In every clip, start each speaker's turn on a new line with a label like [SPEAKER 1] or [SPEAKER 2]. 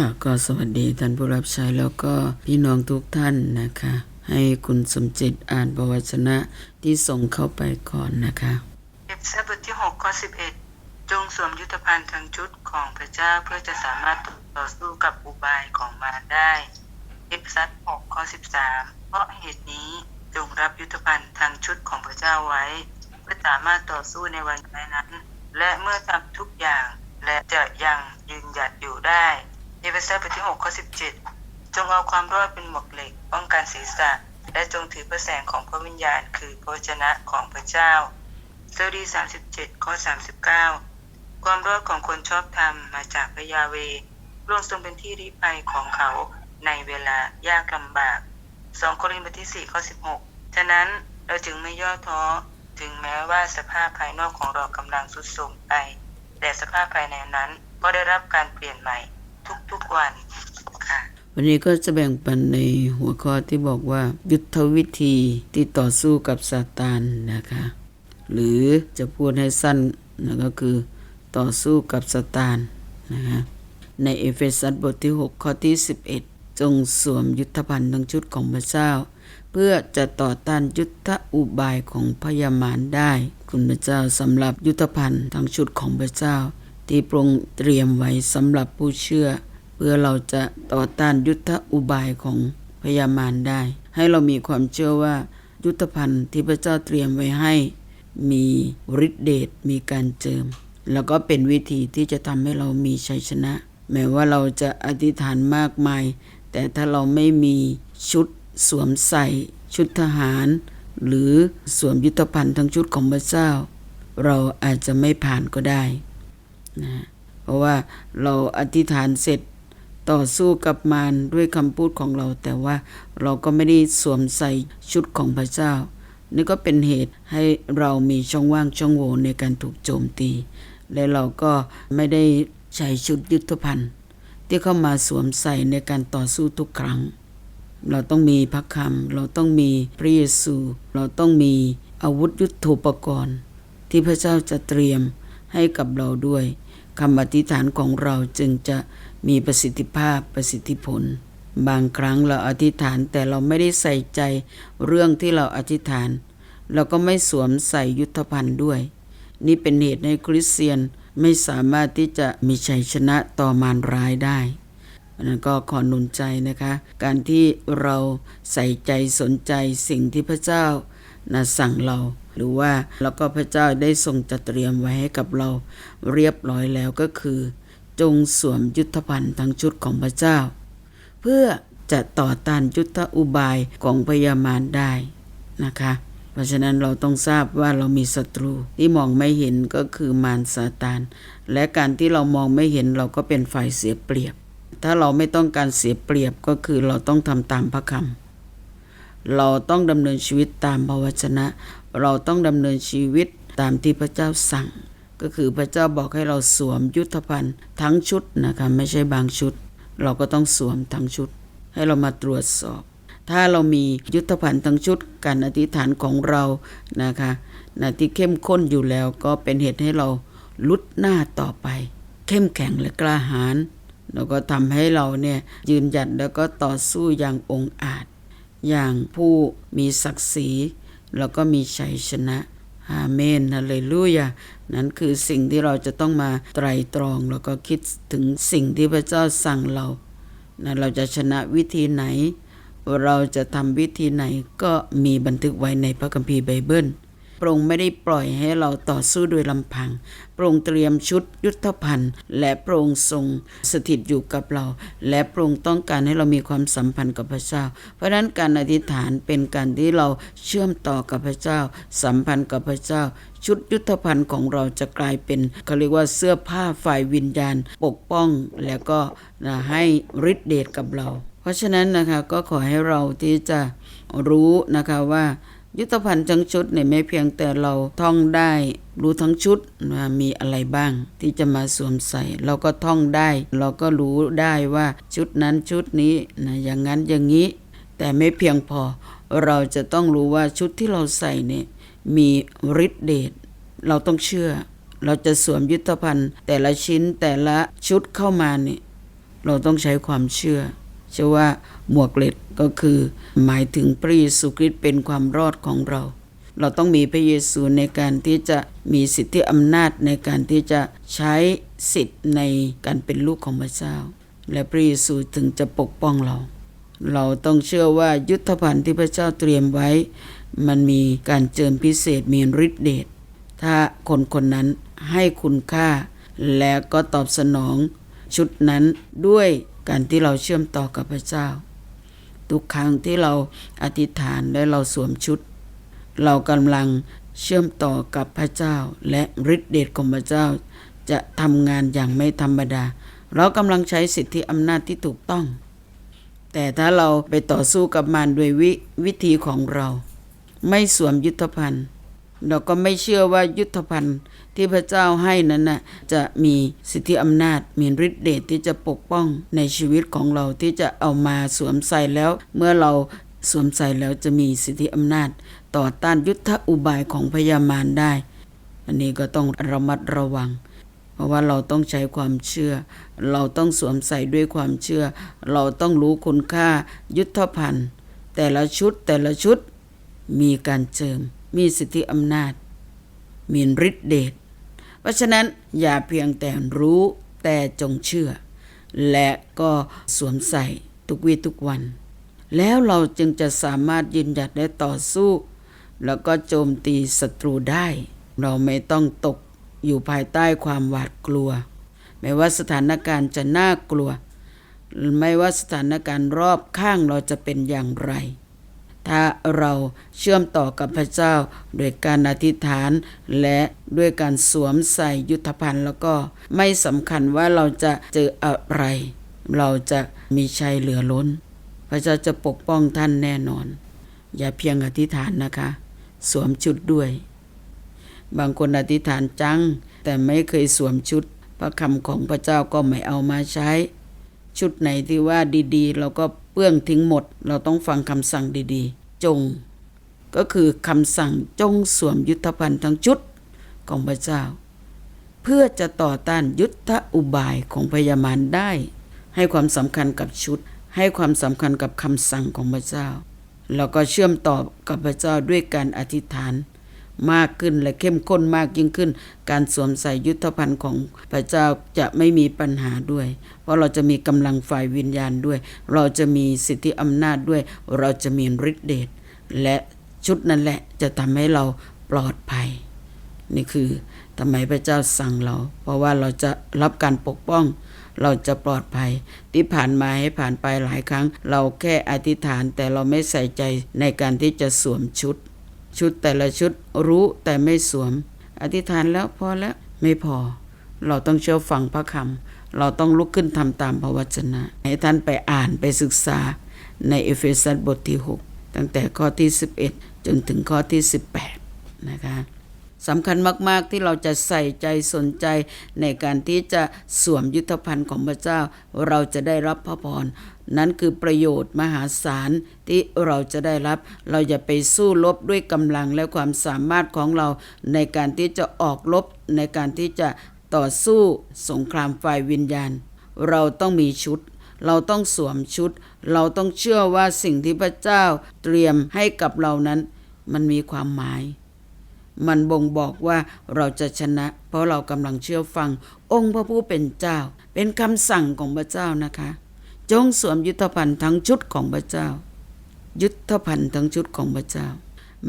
[SPEAKER 1] ค่ะก็สวัสดีท่านผู้รับใช้แล้วก็พี่น้องทุกท่านนะคะ ให้คุณสมจิตอ่านประวัชนะที่ส่งเข้าไปก่อนนะคะ
[SPEAKER 2] เอฟซีบทที่6ข้อ11 จงสวมยุทธภัณฑ์ทั้งชุดของพระเจ้าเพื่อจะสามารถต่อสู้กับอุบายของมารได้เอฟซัส6ข้อ13 เพราะเหตุนี้จงรับยุทธภัณฑ์ทั้งชุดของพระเจ้าไว้ เพื่อสามารถต่อสู้ในวันนั้น และเมื่อทำทุกอย่างและจะยังยืนหยัดอยู่ได้ เอเฟซัสบทที่6ข้อ17 จงเอาความรอดเป็นหมวกเหล็ก ป้องกันศีรษะ และจงถือพระแสงของพระวิญญาณ คือพระวจนะของพระเจ้าสดี37ข้อ39 ความรอดของคนชอบธรรมมาจากพระยาเวระองทรงเป็นที่ริภัยของเขาในเวลายากลำบาก2โครินธ์บทที่4ข้อ16 ฉะนั้นเราจึงไม่ย่อท้อถึงแม้ว่าสภาพภายนอกของเรากำลังทรุดโทรมไป แต่สภาพภายในนั้นก็ได้รับการเปลี่ยนใหม่ ทุกๆวันค่ะ
[SPEAKER 1] วันนี้ก็จะแบ่งปันในหัวข้อที่บอกว่า ยุทธวิธีที่ต่อสู้กับซาตานนะคะ หรือจะพูดให้สั้นนะก็คือต่อสู้กับซาตานนะคะในเอเฟซัสบทที่ 6 ข้อที่ 11 จงสวมยุทธภัณฑ์ทั้งชุดของพระเจ้า เพื่อจะต่อต้านยุทธอุบายของพยามารได้ คุณพระเจ้าสำหรับยุทธภัณฑ์ทั้งชุดของพระเจ้า ที่พระองค์เตรียมไว้สำหรับผู้เชื่อ เพื่อเราจะต่อต้านยุทธอุบายของพยามารได้ ให้เรามีความเชื่อว่ายุทธภัณฑ์ที่พระเจ้าเตรียมไว้ให้ มีฤทธิเดชมีการเจิม แล้วก็เป็นวิธีที่จะทำให้เรามีชัยชนะ แม้ว่าเราจะอธิษฐานมากมาย แต่ถ้าเราไม่มีชุดสวมใส่ ชุดทหาร หรือสวมยุทธภัณฑ์ทั้งชุดของพระเจ้า เราอาจจะไม่ผ่านก็ได้ นะเพราะว่าเราอธิษฐานเสร็จต่อสู้กับมารด้วยคำพูดของเรา แต่ว่าเราก็ไม่ได้สวมใส่ชุดของพระเจ้า นี่ก็เป็นเหตุให้เรามีช่องว่างช่องโหว่ในการถูกโจมตี และเราก็ไม่ได้ใช้ชุดยุทธภัณฑ์ที่เข้ามาสวมใส่ในการต่อสู้ทุกครั้ง เราต้องมีพระคำเราต้องมีพระเยซู เราต้องมีอาวุธยุทโธปกรณ์ ที่พระเจ้าจะเตรียมให้กับเราด้วย คำอธิษฐานของเราจึงจะมีประสิทธิภาพประสิทธิผล บางครั้งเราอธิษฐานแต่เราไม่ได้ใส่ใจเรื่องที่เราอธิษฐาน เราก็ไม่สวมใส่ยุทธภัณฑ์ด้วย นี่เป็นเหตุให้คริสเตียนไม่สามารถที่จะมีชัยชนะต่อมารร้ายได้นนั้นก็ขอหนุนใจนะคะ การที่เราใส่ใจสนใจสิ่งที่พระเจ้านะสั่งเรา หรือว่าแล้วก็พระเจ้าได้ทรงจัดเตรียมไว้ให้กับเราเรียบร้อยแล้วก็คือ จงสวมยุทธภัณฑ์ทั้งชุดของพระเจ้า เพื่อจะต่อต้านยุทธอุบายของพยามารได้นะคะ เพราะฉะนั้นเราต้องทราบว่าเรามีศัตรูที่มองไม่เห็นก็คือมารซาตาน และการที่เรามองไม่เห็นเราก็เป็นฝ่ายเสียเปรียบ ถ้าเราไม่ต้องการเสียเปรียบก็คือเราต้องทำตามพระคำเราต้องดำเนินชีวิตตามพระวจนะ เราต้องดำเนินชีวิตตามที่พระเจ้าสั่ง ก็คือพระเจ้าบอกให้เราสวมยุทธภัณฑ์ทั้งชุดนะคะไม่ใช่บางชุด เราก็ต้องสวมทั้งชุด ให้เรามาตรวจสอบ ถ้าเรามียุทธภัณฑ์ทั้งชุด การอธิษฐานของเรานะคะนะที่เข้มข้นอยู่แล้วก็เป็นเหตุให้เราลุดหน้าต่อไป เข้มแข็งและกล้าหาญแล้วก็ทำให้เราเนี่ยยืนหยัดแล้วก็ต่อสู้อย่างองอาจ อย่างผู้มีศักดิ์ศรี แล้วก็มีชัยชนะอาเมนฮาเลลูยา นั่นคือสิ่งที่เราจะต้องมาไตรตรอง แล้วก็คิดถึงสิ่งที่พระเจ้าสั่งเรานะเราจะชนะวิธีไหน เราจะทำวิธีไหนก็มีบันทึกไว้ในพระคัมภีร์ไบเบิล ระองค์ไม่ได้ปล่อยให้เราต่อสู้โดยลำพัง พระองค์เตรียมชุดยุทธภัณฑ์ และพระองค์ทรงสถิตอยู่กับเรา และพระองค์ต้องการให้เรามีความสัมพันธ์กับพระเจ้า เพราะนั้นการอธิษฐานเป็นการที่เราเชื่อมต่อกับพระเจ้า สัมพันธ์กับพระเจ้าชุดยุทธภัณฑ์ของเราจะกลายเป็นเขาเรียกว่าเสื้อผ้าฝ่ายวิญญาณ ปกป้องแล้วก็ให้ฤทธิเดชกับเรา เพราะฉะนั้นนะคะก็ขอให้เราที่จะรู้นะคะว่า ยุทธภัณฑ์ทั้งชุดเนี่ยไม่เพียงแต่เราท่องได้รู้ทั้งชุดว่ามีอะไรบ้าง ที่จะมาสวมใส่ เราก็ท่องได้ เราก็รู้ได้ว่าชุดนั้นชุดนี้นะอย่างนั้นอย่างนี้ แต่ไม่เพียงพอ เราจะต้องรู้ว่าชุดที่เราใส่เนี่ยมีฤทธิเดชเราต้องเชื่อ เราจะสวมยุทธภัณฑ์แต่ละชิ้นแต่ละชุดเข้ามาเนี่ยเราต้องใช้ความเชื่อ เชื่อว่าหมวกเหล็กก็คือหมายถึงพระเยซูคริสต์เป็นความรอดของเรา เราต้องมีพระเยซูในการที่จะมีสิทธิอำนาจในการที่จะใช้สิทธิ์ในการเป็นลูกของพระเจ้า และพระเยซูถึงจะปกป้องเรา เราต้องเชื่อว่ายุทธภัณฑ์ที่พระเจ้าเตรียมไว้ มันมีการเจิมพิเศษมีฤทธิเดชถ้าคนคนนั้นให้คุณค่า และก็ตอบสนองชุดนั้นด้วย การที่เราเชื่อมต่อกับพระเจ้า ทุกครั้งที่เราอธิษฐานและเราสวมชุด เรากำลังเชื่อมต่อกับพระเจ้า และฤทธิเดชของพระเจ้า จะทำงานอย่างไม่ธรรมดา เรากำลังใช้สิทธิอำนาจที่ถูกต้อง แต่ถ้าเราไปต่อสู้กับมันด้วยววิธีของเรา ไม่สวมยุทธภัณฑ์ เราก็ไม่เชื่อว่ายุทธภัณฑ์ที่พระเจ้าให้นั้นน่ะจะมีสิทธิอำนาจมีฤทธิเดชที่จะปกป้องในชีวิตของเราที่จะเอามาสวมใส่แล้ว เมื่อเราสวมใส่แล้วจะมีสิทธิอำนาจ ต่อต้านยุทธอุบายของพยามารได้ อันนี้ก็ต้องระมัดระวัง เพราะว่าเราต้องใช้ความเชื่อ เราต้องสวมใส่ด้วยความเชื่อ เราต้องรู้คุณค่ายุทธภัณฑ์ แต่ละชุดแต่ละชุดมีการเจิม มีสิทธิอำนาจ มีฤทธิเดชเพราะฉะนั้นอย่าเพียงแต่รู้แต่จงเชื่อ และก็สวมใส่ทุกวีทุกวัน แล้วเราจึงจะสามารถยืนหยัดและต่อสู้ แล้วก็โจมตีศัตรูได้ เราไม่ต้องตกอยู่ภายใต้ความหวาดกลัว ไม่ว่าสถานการณ์จะน่ากลัว ไม่ว่าสถานการณ์รอบข้างเราจะเป็นอย่างไร ถ้าเราเชื่อมต่อกับพระเจ้า โดยการอธิษฐานและด้วยการสวมใส่ยุทธภัณฑ์แล้วก็ไม่สำคัญว่าเราจะเจออะไร เราจะมีชัยเหลือล้น พระเจ้าจะปกป้องท่านแน่นอน อย่าเพียงอธิษฐานนะคะ สวมชุดด้วย บางคนอธิษฐานจัง แต่ไม่เคยสวมชุด พระคำของพระเจ้าก็ไม่เอามาใช้ ชุดไหนที่ว่าดีๆ เราก็ เปื้องทิ้งหมดเราต้องฟังคำสั่งดีๆ จง ก็คือคำสั่งจงสวมยุทธภัณฑ์ทั้งชุดของพระเจ้า เพื่อจะต่อต้านยุทธอุบายของพยามารได้ ให้ความสำคัญกับชุด ให้ความสำคัญกับคำสั่งของพระเจ้า แล้วก็เชื่อมต่อกับพระเจ้าด้วยการอธิษฐาน มากขึ้นและเข้มข้นมากยิ่งขึ้น การสวมใส่ยุทธภัณฑ์ของพระเจ้าจะไม่มีปัญหาด้วย เพราะเราจะมีกำลังฝ่ายวิญญาณด้วย เราจะมีสิทธิอำนาจด้วย เราจะมีฤทธิเดชและชุดนั่นแหละจะทำให้เราปลอดภัย นี่คือทำไมพระเจ้าสั่งเรา เพราะว่าเราจะรับการปกป้องเราจะปลอดภัย ที่ผ่านมาให้ผ่านไปหลายครั้ง เราแค่อธิษฐานแต่เราไม่ใส่ใจในการที่จะสวมชุด ชุดแต่ละชุดรู้แต่ไม่สวม อธิษฐานแล้วพอแล้วไม่พอ เราต้องเชื่อฟังพระคำเราต้องลุกขึ้นทำตามพระวจนะ ให้ท่านไปอ่านไปศึกษาในเอเฟซัสบทที่ 6 ตั้งแต่ข้อที่ 11 จนถึงข้อที่ 18 นะคะ สำคัญมาก ๆ ที่เราจะใส่ใจสนใจในการที่จะสวมยุทธภัณฑ์ของพระเจ้า เราจะได้รับพระพรนั้นคือประโยชน์มหาศาลที่เราจะได้รับ เราอย่าไปสู้รบด้วยกำลังและความสามารถของเราในการที่จะออกรบในการที่จะต่อสู้สงครามฝ่ายวิญญาณ เราต้องมีชุด เราต้องสวมชุด เราต้องเชื่อว่าสิ่งที่พระเจ้าเตรียมให้กับเรานั้น มันมีความหมาย มันบ่งบอกว่าเราจะชนะ เพราะเรากำลังเชื่อฟัง องค์พระผู้เป็นเจ้า เป็นคำสั่งของพระเจ้านะคะ จงสวมยุทธภัณฑ์ทั้งชุดของพระเจ้า ยุทธภัณฑ์ทั้งชุดของพระเจ้า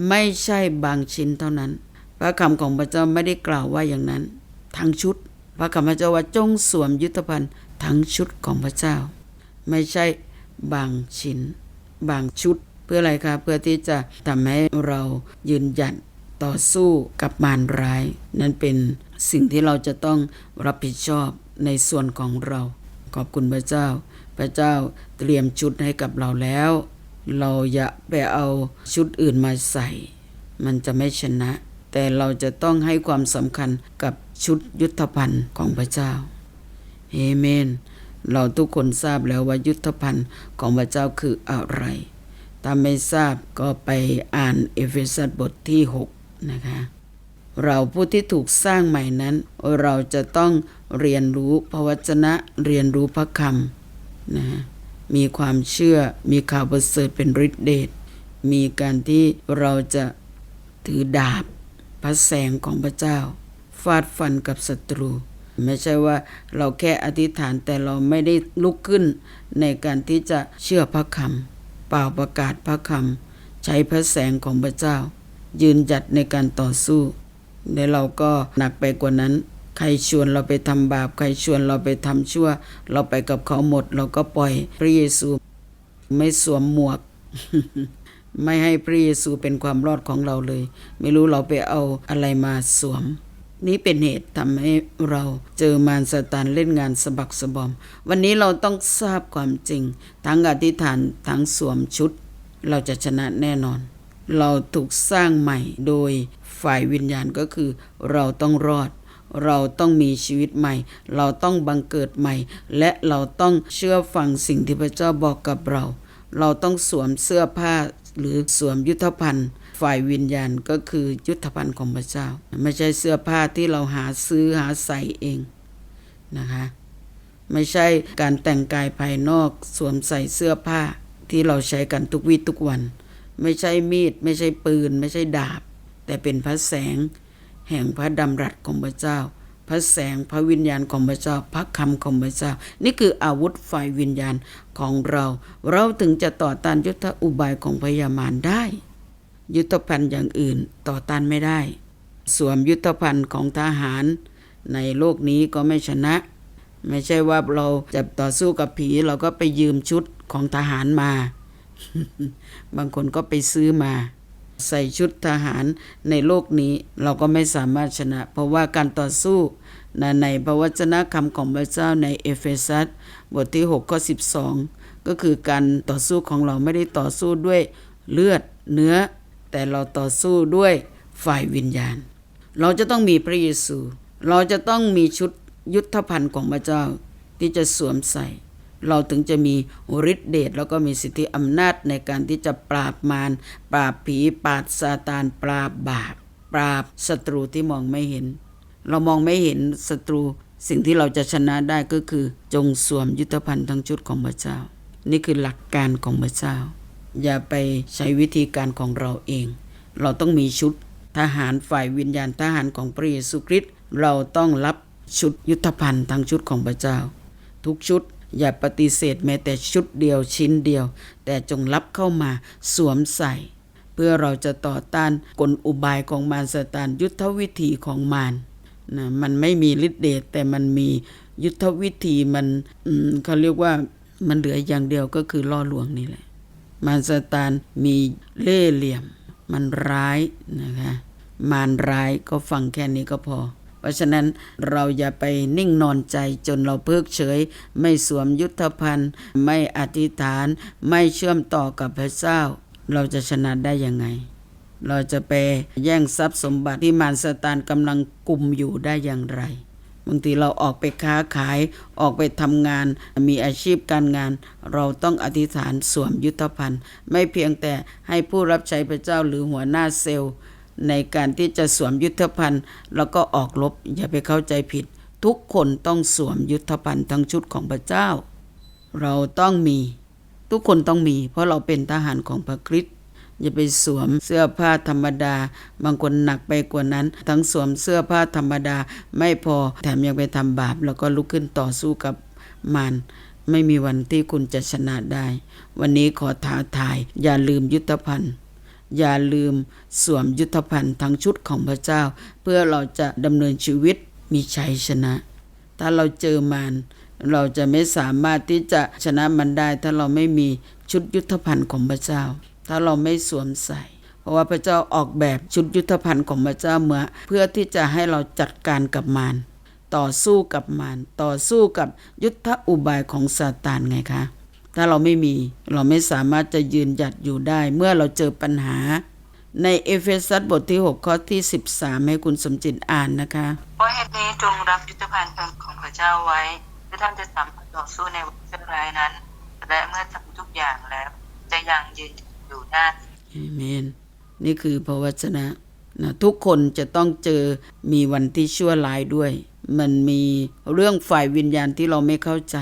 [SPEAKER 1] ไม่ใช่บางชิ้นเท่านั้น พระคำของพระเจ้าไม่ได้กล่าวว่าอย่างนั้น ทั้งชุด พระคำพระเจ้าว่าจงสวมยุทธภัณฑ์ทั้งชุดของพระเจ้า ไม่ใช่บางชิ้น บางชุด เพื่ออะไรคะเพื่อที่จะทำให้เรายืนหยัด ต่อสู้กับมารร้าย นั่นเป็นสิ่งที่เราจะต้องรับผิดชอบในส่วนของเรา ขอบคุณพระเจ้า พระเจ้าเตรียมชุดให้กับเราแล้ว เราอย่าไปเอาชุดอื่นมาใส่ มันจะไม่ชนะ แต่เราจะต้องให้ความสำคัญกับชุดยุทธภัณฑ์ของพระเจ้าเอเมน เราทุกคนทราบแล้วว่ายุทธภัณฑ์ของพระเจ้าคืออะไร ถ้าไม่ทราบก็ไปอ่านเอเฟซัสบทที่ 6 นะคะ เราผู้ที่ถูกสร้างใหม่นั้น เราจะต้องเรียนรู้พระวจนะเรียนรู้พระคนะมีความเชื่อมีข่าวประเสริฐเป็นฤทธิเดชมีการที่เราจะถือดาบพระแสงของพระเจ้า ฟาดฟันกับศัตรู ไม่ใช่ว่าเราแค่อธิษฐานแต่เราไม่ได้ลุกขึ้น ในการที่จะเชื่อพระคำเป่าประกาศพระคำใช้พระแสงของพระเจ้า ยืนหยัดในการต่อสู้และเราก็หนักไปกว่านั้น ใครชวนเราไปทำบาป ใครชวนเราไปทำชั่ว เราไปกับเขาหมด เราก็ปล่อยพระเยซูไม่สวมหมวก ไม่ให้พระเยซูเป็นความรอดของเราเลย ไม่รู้เราไปเอาอะไรมาสวม นี่เป็นเหตุทำให้เราเจอมารสตานเล่นงานสะบักสะบอม วันนี้เราต้องทราบความจริง ทั้งอธิษฐานทั้งสวมชุด เราจะชนะแน่นอน เราถูกสร้างใหม่โดยฝ่ายวิญญาณก็คือ เราต้องรอด เราต้องมีชีวิตใหม่ เราต้องบังเกิดใหม่ และเราต้องเชื่อฟังสิ่งที่พระเจ้าบอกกับเรา เราต้องสวมเสื้อผ้าหรือสวมยุทธภัณฑ์ฝ่ายวิญญาณก็คือยุทธภัณฑ์ของพระเจ้า ไม่ใช่เสื้อผ้าที่เราหาซื้อหาใส่เองนะคะไม่ใช่การแต่งกายภายนอกสวมใส่เสื้อผ้าที่เราใช้กันทุกวี่ทุกวัน ไม่ใช่มีด ไม่ใช่ปืน ไม่ใช่ดาบ แต่เป็นพระแสง แห่งพระดำรัสของพระเจ้า พระแสงพระวิญญาณของพระเจ้า พระคำของพระเจ้า นี่คืออาวุธฝ่ายวิญญาณของเรา เราถึงจะต่อต้านยุทธอุบายของพยามารได้ ยุทธภัณฑ์อย่างอื่นต่อต้านไม่ได้ สวมยุทธภัณฑ์ของทหาร ในโลกนี้ก็ไม่ชนะ ไม่ใช่ว่าเราจะต่อสู้กับผีเราก็ไปยืมชุดของทหารมา บางคนก็ไปซื้อมา ใส่ชุดทหารในโลกนี้เราก็ไม่สามารถชนะ เพราะว่าการต่อสู้นะในพระวจนะคำของพระเจ้าในเอเฟซัสบทที่ 6 ข้อ 12 ก็คือการต่อสู้ของเราไม่ได้ต่อสู้ด้วยเลือดเนื้อ แต่เราต่อสู้ด้วยฝ่ายวิญญาณ เราจะต้องมีพระเยซู เราจะต้องมีชุดยุทธภัณฑ์ของพระเจ้าที่จะสวมใส่ เราถึงจะมีฤทธิเดชแล้วก็มีสิทธิอำนาจในการที่จะปราบมารปราบผีปราบซาตานปราบบาปปราบศัตรูที่มองไม่เห็น เรามองไม่เห็นศัตรูสิ่งที่เราจะชนะได้ก็คือ จงสวมยุทธภัณฑ์ทั้งชุดของพระเจ้า นี่คือหลักการของพระเจ้า อย่าไปใช้วิธีการของเราเอง เราต้องมีชุดทหารฝ่ายวิญญาณทหารของพระเยซูคริสต์เราต้องรับชุดยุทธภัณฑ์ทั้งชุดของพระเจ้า ทุกชุด อย่าปฏิเสธแม้แต่ชุดเดียวชิ้นเดียว แต่จงรับเข้ามาสวมใส่ เพื่อเราจะต่อต้านกลอุบายของมารซาตานยุทธวิธีของมารนะมันไม่มีฤทธิ์เดชแต่มันมียุทธวิธีมันอืมเขาเรียกว่ามันเหลืออย่างเดียวก็คือล่อลวงนี่แหละ มารซาตานมีเล่เหลี่ยม มันร้ายนะคะมารร้ายก็ฟังแค่นี้ก็พอ ราะฉะนั้นเราอย่าไปนิ่งนอนใจจนเราเพิกเฉย ไม่สวมยุทธภัณฑ์ ไม่อธิษฐาน ไม่เชื่อมต่อกับพระเจ้า เราจะชนะได้ยังไง เราจะไปแย่งทรัพย์สมบัติที่มารซาตานกำลังกลุ่มอยู่ได้อย่างไรบางทีเราออกไปค้าขายออกไปทำงาน มีอาชีพการงาน เราต้องอธิษฐานสวมยุทธภัณฑ์ ไม่เพียงแต่ให้ผู้รับใช้พระเจ้าหรือหัวหน้าเซลล์ ในการที่จะสวมยุทธภัณฑ์ แล้วก็ออกรบอย่าไปเข้าใจผิด ทุกคนต้องสวมยุทธภัณฑ์ทั้งชุดของพระเจ้า เราต้องมีทุกคนต้องมี เพราะเราเป็นทหารของพระคริสต์อย่าไปสวมเสื้อผ้าธรรมดา บางคนหนักไปกว่านั้น ทั้งสวมเสื้อผ้าธรรมดาไม่พอแถมยังไปทำบาป แล้วก็ลุกขึ้นต่อสู้กับมารไม่มีวันที่คุณจะชนะได้ วันนี้ขอท้าทาย อย่าลืมยุทธภัณฑ์ อย่าลืมสวมยุทธภัณฑ์ทั้งชุดของพระเจ้า เพื่อเราจะดำเนินชีวิตมีชัยชนะ ถ้าเราเจอมารเราจะไม่สามารถที่จะชนะมันได้ ถ้าเราไม่มีชุดยุทธภัณฑ์ของพระเจ้า ถ้าเราไม่สวมใส่ เพราะว่าพระเจ้าออกแบบชุดยุทธภัณฑ์ของพระเจ้าเมื่อเพื่อที่จะให้เราจัดการกับมารต่อสู้กับมารต่อสู้กับยุทธอุบายของซาตานไงคะ ถ้าเราไม่มีเราไม่สามารถจะยืนหยัดอยู่ได้ เมื่อเราเจอปัญหา ในเอเฟซัสบทที่ 6 ข้อที่ 13 ให้คุณสมจิตอ่านนะคะ
[SPEAKER 2] เพราะเหตุนี้จงรับยุทธภัณฑ์ของพระเจ้าไว้เพื่อท่านจะสามารถต่อสู้ในวันชั่วร้ายนั้น และเมื่อทำทุกอย่างแล้ว จะยังยืนอยู่ได้
[SPEAKER 1] เอเมนนี่คือพระวจนะนะทุกคนจะต้องเจอมีวันที่ชั่วร้ายด้วย มันมีเรื่องฝ่ายวิญญาณที่เราไม่เข้าใจ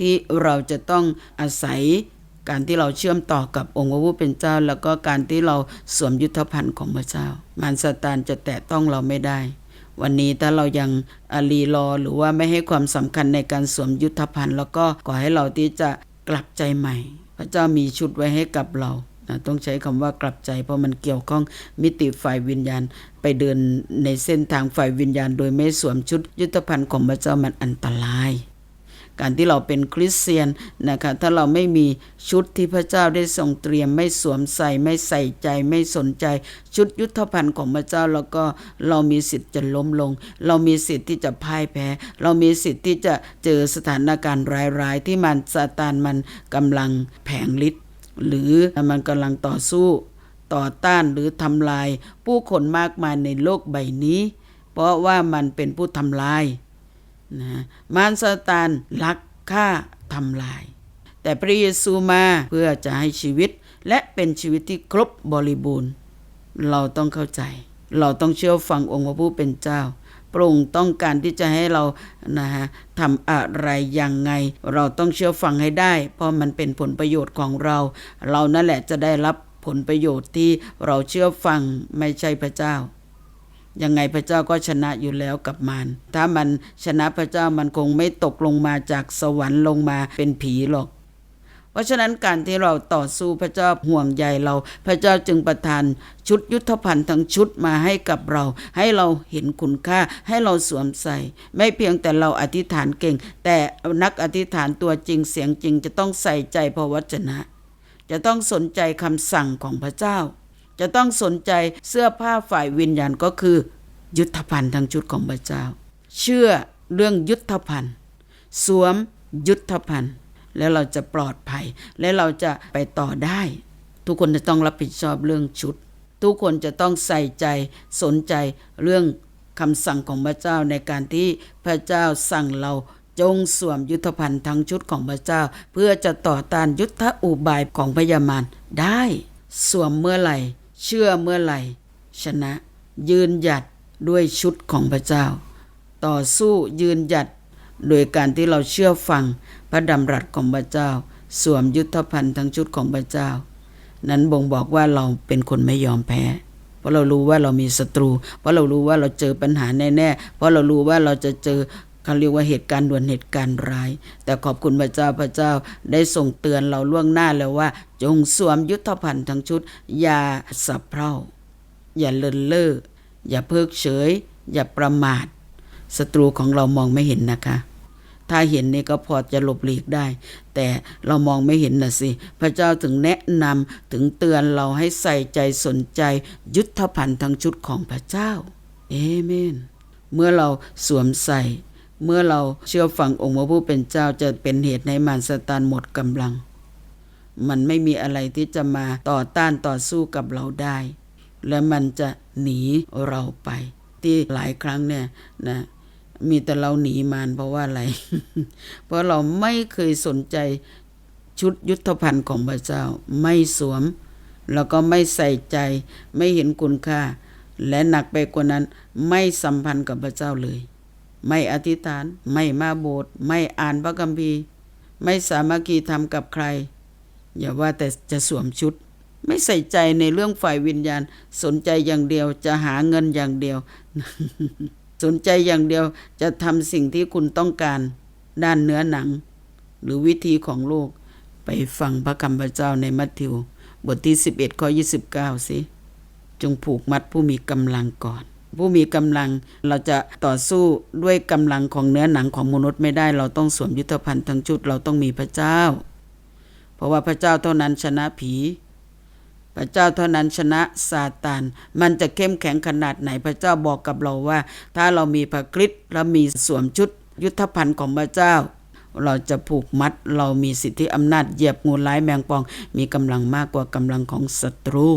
[SPEAKER 1] ที่เราจะต้องอาศัยการที่เราเชื่อมต่อกับองค์พระผู้เป็นเจ้า แล้วก็การที่เราสวมยุทธภัณฑ์ของพระเจ้า มารซาตานจะแตะต้องเราไม่ได้ วันนี้ถ้าเรายังอารีรอหรือว่าไม่ให้ความสำคัญในการสวมยุทธภัณฑ์แล้วก็ขอให้เราที่จะกลับใจใหม่ พระเจ้ามีชุดไว้ให้กับเรานะต้องใช้คำว่ากลับใจเพราะมันเกี่ยวข้องมิติฝ่ายวิญญาณ ไปเดินในเส้นทางฝ่ายวิญญาณ โดยไม่สวมชุดยุทธภัณฑ์ของพระเจ้ามันอันตราย การที่เราเป็นคริสเตียนนะคะถ้าเราไม่มีชุดที่พระเจ้าได้ทรงเตรียมไม่สวมใส่ไม่ใส่ใจไม่สนใจ ชุดยุทธภัณฑ์ของพระเจ้าแล้วก็เรามีสิทธิ์จะล้มลง เรามีสิทธิ์ที่จะพ่ายแพ้ เรามีสิทธิ์ที่จะเจอสถานการณ์ร้ายๆ ที่มันซาตานมันกำลังแผงฤทธิ์หรือมันกำลังต่อสู้ต่อต้านหรือทำลายผู้คนมากมายในโลกใบนี้ เพราะว่ามันเป็นผู้ทำลาย นะมารซาตานลักฆ่าทำลาย แต่พระเยซูมาเพื่อจะให้ชีวิตและเป็นชีวิตที่ครบบริบูรณ์ เราต้องเข้าใจ เราต้องเชื่อฟังองค์พระผู้เป็นเจ้าพระองค์ต้องการที่จะให้เรานะฮะทำอะไรยังไง เราต้องเชื่อฟังให้ได้ เพราะมันเป็นผลประโยชน์ของเรา เรานั่นแหละจะได้รับผลประโยชน์ที่เราเชื่อฟังไม่ใช่พระเจ้า ยังไงพระเจ้าก็ชนะอยู่แล้วกับมันถ้ามันชนะพระเจ้ามันคงไม่ตกลงมาจากสวรรค์ลงมาเป็นผีหรอก เพราะฉะนั้นการที่เราต่อสู้พระเจ้าห่วงใยเรา พระเจ้าจึงประทานชุดยุทธภัณฑ์ทั้งชุดมาให้กับเรา ให้เราเห็นคุณค่าให้เราสวมใส่ ไม่เพียงแต่เราอธิษฐานเก่ง แต่นักอธิษฐานตัวจริงเสียงจริงจะต้องใส่ใจพระวจนะ จะต้องสนใจคำสั่งของพระเจ้า จะต้องสนใจเสื้อผ้าฝ่ายวิญญาณก็คือ ยุทธภัณฑ์ทั้งชุดของพระเจ้า เชื่อเรื่องยุทธภัณฑ์ สวมยุทธภัณฑ์ แล้วเราจะปลอดภัย และเราจะไปต่อได้ ทุกคนจะต้องรับผิดชอบเรื่องชุด ทุกคนจะต้องใส่ใจสนใจเรื่องคำสั่งของพระเจ้าในการที่พระเจ้าสั่งเราจงสวมยุทธภัณฑ์ทั้งชุดของพระเจ้า เพื่อจะต่อต้านยุทธอุบายของพยามารได้ สวมเมื่อไหร่ เชื่อเมื่อไหร่ ชนะ ยืนหยัดด้วยชุดของพระเจ้า ต่อสู้ยืนหยัด โดยการที่เราเชื่อฟังพระดำรัสของพระเจ้า สวมยุทธภัณฑ์ทั้งชุดของพระเจ้า นั้นบ่งบอกว่าเราเป็นคนไม่ยอมแพ้เพราะเรารู้ว่าเรามีศัตรู เพราะเรารู้ว่าเราเจอปัญหาแน่ๆ เพราะเรารู้ว่าเราจะเจอ เขาเรียกว่าเหตุการณ์ด่วนเหตุการณ์ร้าย แต่ขอบคุณพระเจ้าพระเจ้าได้ส่งเตือนเราล่วงหน้าแล้วว่า จงสวมยุทธภัณฑ์ทั้งชุด อย่าสับเพร่าอย่าเลินเล่ออย่าเพิกเฉย อย่าประมาทศัตรูของเรามองไม่เห็นนะคะ ถ้าเห็นนี่ก็พอจะหลบหลีกได้ แต่เรามองไม่เห็นนะสิ พระเจ้าถึงแนะนำถึงเตือนเราให้ใส่ใจสนใจ ยุทธภัณฑ์ทั้งชุดของพระเจ้าเอเมน เมื่อเราสวมใส่ เมื่อเราเชื่อฟังองค์พระผู้เป็นเจ้าจะเป็นเหตุให้มารซาตานหมดกำลัง มันไม่มีอะไรที่จะมาต่อต้านต่อสู้กับเราได้ และมันจะหนีเราไป ที่หลายครั้งเนี่ยนะมีแต่เราหนีมารเพราะว่าอะไร เพราะเราไม่เคยสนใจชุดยุทธภัณฑ์ของพระเจ้า ไม่สวม แล้วก็ไม่ใส่ใจ ไม่เห็นคุณค่า และหนักไปกว่านั้นไม่สัมพันธ์กับพระเจ้าเลย ไม่อธิษฐาน ไม่มาโบสถ์ไม่อ่านพระคัมภีร์ ไม่สามัคคีทำกับใคร อย่าว่าแต่จะสวมชุด ไม่ใส่ใจในเรื่องฝ่ายวิญญาณ สนใจอย่างเดียวจะหาเงินอย่างเดียว สนใจอย่างเดียวจะทำสิ่งที่คุณต้องการ ด้านเนื้อหนัง หรือวิธีของโลก ไปฟังพระคำพระเจ้าในมัทธิว บทที่ 11ข้อ29 สิ จงผูกมัดผู้มีกำลังก่อน ผู้มีกำลังเราจะต่อสู้ด้วยกำลังของเนื้อหนังของมนุษย์ไม่ได้ เราต้องสวมยุทธภัณฑ์ทั้งชุดเราต้องมีพระเจ้า เพราะว่าพระเจ้าเท่านั้นชนะผี พระเจ้าเท่านั้นชนะซาตานมันจะเข้มแข็งขนาดไหนพระเจ้าบอกกับเราว่า ถ้าเรามีพระคริสต์และมีสวมชุดยุทธภัณฑ์ของพระเจ้า เราจะผูกมัดเรามีสิทธิอำนาจเหยียบงูร้ายแมงปอง มีกำลังมากกว่ากำลังของศัตรู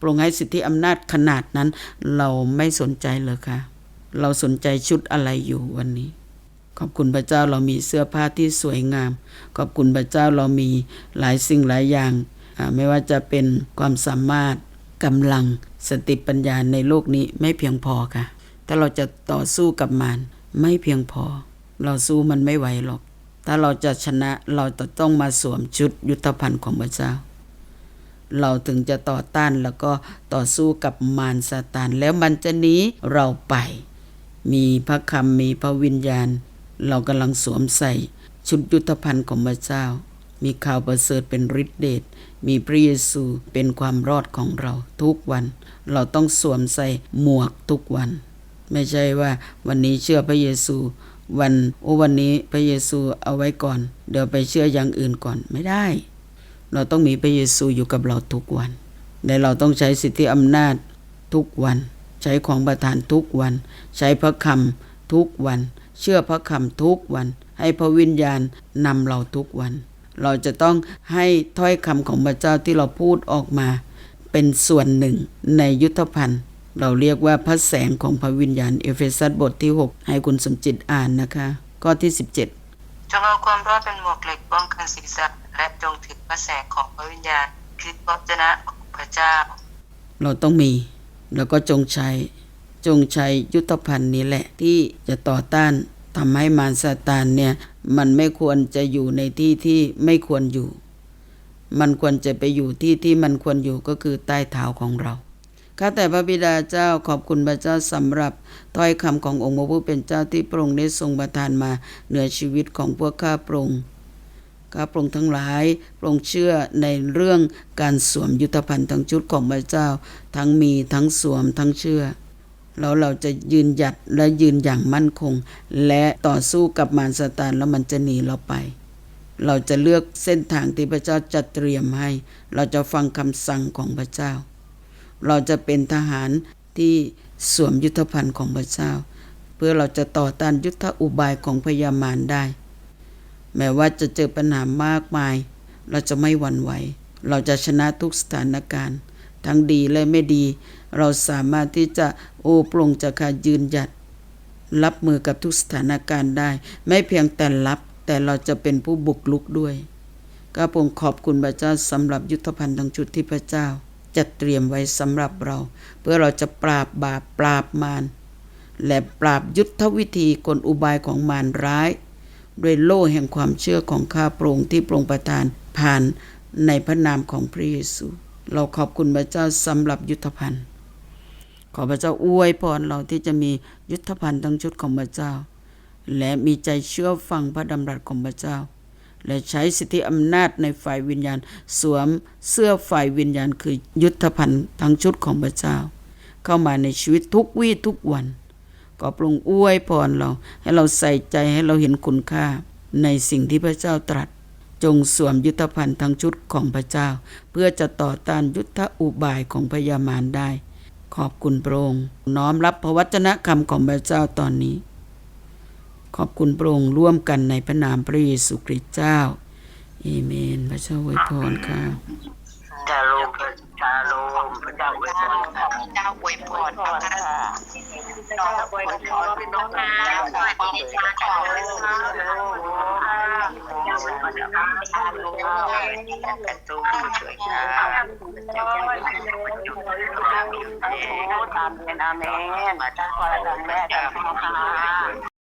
[SPEAKER 1] ปรงให้สิทธิอำนาจขนาดนั้น เราไม่สนใจเลยค่ะ เราสนใจชุดอะไรอยู่วันนี้ ขอบคุณพระเจ้าเรามีเสื้อผ้าที่สวยงาม ขอบคุณพระเจ้าเรามีหลายสิ่งหลายอย่างไม่ว่าจะเป็นความสามารถกำลังสติปัญญาในโลกนี้ไม่เพียงพอค่ะ ถ้าเราจะต่อสู้กับมันไม่เพียงพอ เราสู้มันไม่ไหวหรอก ถ้าเราจะชนะเราจะต้องมาสวมชุดยุทธภัณฑ์ของพระเจ้า เราถึงจะต่อต้านแล้วก็ต่อสู้กับมารซาตาน แล้วมันจะหนีเราไป มีพระคำมีพระวิญญาณ เรากำลังสวมใส่ ชุดยุทธภัณฑ์ของพระเจ้า มีข่าวประเสริฐเป็นฤทธิเดชมีพระเยซูเป็นความรอดของเราทุกวัน เราต้องสวมใส่หมวกทุกวัน ไม่ใช่ว่าวันนี้เชื่อพระเยซู วันโอ้วันนี้พระเยซูเอาไว้ก่อน เดี๋ยวไปเชื่ออย่างอื่นก่อนไม่ได้ เราต้องมีพระเยซูอยู่กับเราทุกวัน และเราต้องใช้สิทธิอำนาจทุกวัน ใช้ของประทานทุกวัน ใช้พระคำทุกวัน เชื่อพระคำทุกวัน ให้พระวิญญาณนำเราทุกวัน เราจะต้องให้ถ้อยคำของพระเจ้าที่เราพูดออกมา เป็นส่วนหนึ่งในยุทธภัณฑ์เราเรียกว่าพระแสงของพระวิญญาณเอเฟซัสบทที่ 6 ให้คุณสมจิตอ่านนะคะ ข้อที่ 17
[SPEAKER 2] จงเอาความรอดเป็นหมวกเหล็กป้องกันศีรษะและจงถือพระแสงของพระวิญญาณคือพระจนะของพระเจ้า
[SPEAKER 1] เราต้องมี แล้วก็จงใช้จงใช้ยุทธภัณฑ์นี้แหละที่จะต่อต้านทำให้มารซาตานเนี่ยมันไม่ควรจะอยู่ในที่ที่ไม่ควรอยู่ มันควรจะไปอยู่ที่ที่มันควรอยู่ก็คือใต้เท้าของเรา ข้าแต่พระบิดาเจ้าขอบคุณพระเจ้าสำหรับถ้อยคำขององค์พระผู้เป็นเจ้าที่พระองค์ได้ทรงประทานมาเหนือชีวิตของพวกข้าพระองค์ข้าพระองค์ทั้งหลายพระองค์เชื่อในเรื่องการสวมยุทธภัณฑ์ทั้งชุดของพระเจ้า ทั้งมีทั้งสวมทั้งเชื่อแล้วเราจะยืนหยัดและยืนอย่างมั่นคง และต่อสู้กับมารซาตานแล้วมันจะหนีเราไป เราจะเลือกเส้นทางที่พระเจ้าจัดเตรียมให้ เราจะฟังคำสั่งของพระเจ้า เราจะเป็นทหารที่สวมยุทธภัณฑ์ของพระเจ้า เพื่อเราจะต่อต้านยุทธอุบายของพยามารได้ แม้ว่าจะเจอปัญหามากมาย เราจะไม่หวั่นไหว เราจะชนะทุกสถานการณ์ ทั้งดีและไม่ดี เราสามารถที่จะโอปรงจะคายืนหยัด รับมือกับทุกสถานการณ์ได้ ไม่เพียงแต่รับแต่เราจะเป็นผู้บุกลุกด้วย ก็ผมขอบคุณพระเจ้าสำหรับยุทธภัณฑ์ทั้งชุดที่พระเจ้า จัดเตรียมไว้สำหรับเรา เพื่อเราจะปราบบาปปราบมารและปราบยุทธวิธีกลอุบายของมารร้าย ด้วยโล่แห่งความเชื่อของข้าพระองค์ที่พรงประทานผ่านในพระนามของพระเยซู เราขอบคุณพระเจ้าสำหรับยุทธภัณฑ์ ขอพระเจ้าอวยพรเราที่จะมียุทธภัณฑ์ทั้งชุดของพระเจ้า และมีใจเชื่อฟังพระดำรัสของพระเจ้า และใช้สิทธิอำนาจในฝ่ายวิญญาณ สวมเสื้อฝ่ายวิญญาณคือยุทธภัณฑ์ทั้งชุดของพระเจ้า เข้ามาในชีวิตทุกวี่ทุกวัน ก็ปรุงอวยพรเรา ให้เราใส่ใจให้เราเห็นคุณค่า ในสิ่งที่พระเจ้าตรัส จงสวมยุทธภัณฑ์ทั้งชุดของพระเจ้า เพื่อจะต่อต้านยุทธอุบายของพยามารได้ ขอบคุณพระองค์น้อมรับพระวจนะคำของพระเจ้าตอนนี้ ขอบคุณพระองค์ร่วมกันในพระนามพระเยซูคริสต์เจ้าเอเมน พระเจ้าอวยพรค่ะ
[SPEAKER 3] ชาโลมชาโลมพระเจ้าอวยพรครับ
[SPEAKER 2] เจ้าอวยพร
[SPEAKER 3] ค่ะน้องอวยพรเป็นน้องนาสวัสดีค่ะขอเลยค่ะชาโลมนตูช่วยค่ะตาเป็นอาเมนมาตั้งความรักแม่กับพ่อค่ะ